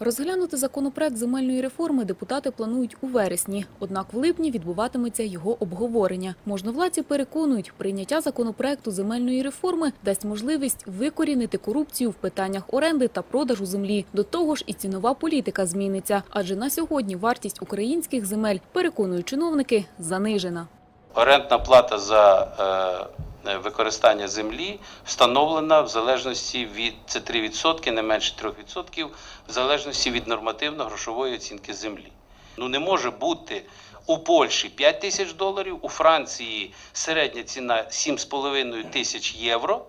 Розглянути законопроект земельної реформи депутати планують у вересні. Однак в липні відбуватиметься його обговорення. Можновладці переконують, прийняття законопроекту земельної реформи дасть можливість викорінити корупцію в питаннях оренди та продажу землі. До того ж, і цінова політика зміниться, адже на сьогодні вартість українських земель, переконують чиновники, занижена. Орендна плата за е, використання землі встановлена в залежності від це 3%, не менше 3%, в залежності від нормативно-грошової оцінки землі. Ну не може бути у Польщі 5 тисяч доларів, у Франції середня ціна 7,5 тисяч євро,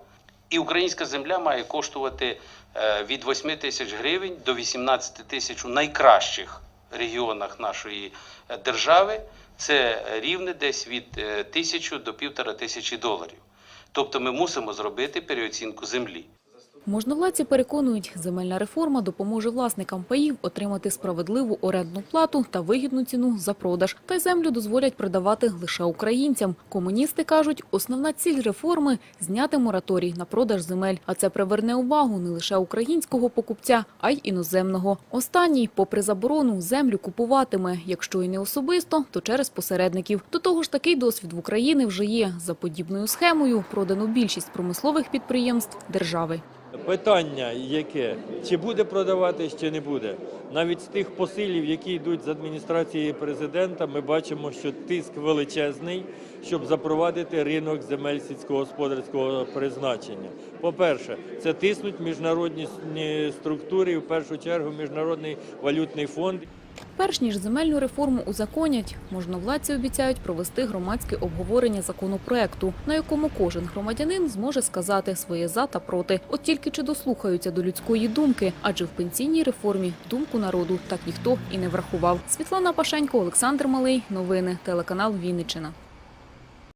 і українська земля має коштувати е, від 8 тисяч гривень до 18 тисяч у найкращих регіонах нашої е, держави. Це рівне десь від тисячу тисячі до півтора тисячі доларів. Тобто ми мусимо зробити переоцінку землі. Можновладці переконують, земельна реформа допоможе власникам паїв отримати справедливу орендну плату та вигідну ціну за продаж. Та й землю дозволять продавати лише українцям. Комуністи кажуть, основна ціль реформи – зняти мораторій на продаж земель. А це приверне увагу не лише українського покупця, а й іноземного. Останній, попри заборону, землю купуватиме, якщо і не особисто, то через посередників. До того ж, такий досвід в Україні вже є. За подібною схемою продано більшість промислових підприємств держави. Питання яке? Чи буде продаватись, чи не буде? Навіть з тих посилів, які йдуть з адміністрації президента, ми бачимо, що тиск величезний, щоб запровадити ринок земель сільськогосподарського призначення. По-перше, це тиснуть міжнародні структури, в першу чергу Міжнародний валютний фонд. Перш ніж земельну реформу узаконять, можновладці обіцяють провести громадське обговорення законопроекту, на якому кожен громадянин зможе сказати своє за та проти. От тільки чи дослухаються до людської думки, адже в пенсійній реформі думку народу так ніхто і не врахував. Світлана Пашенько, Олександр Малий. Новини. Телеканал Вінниччина.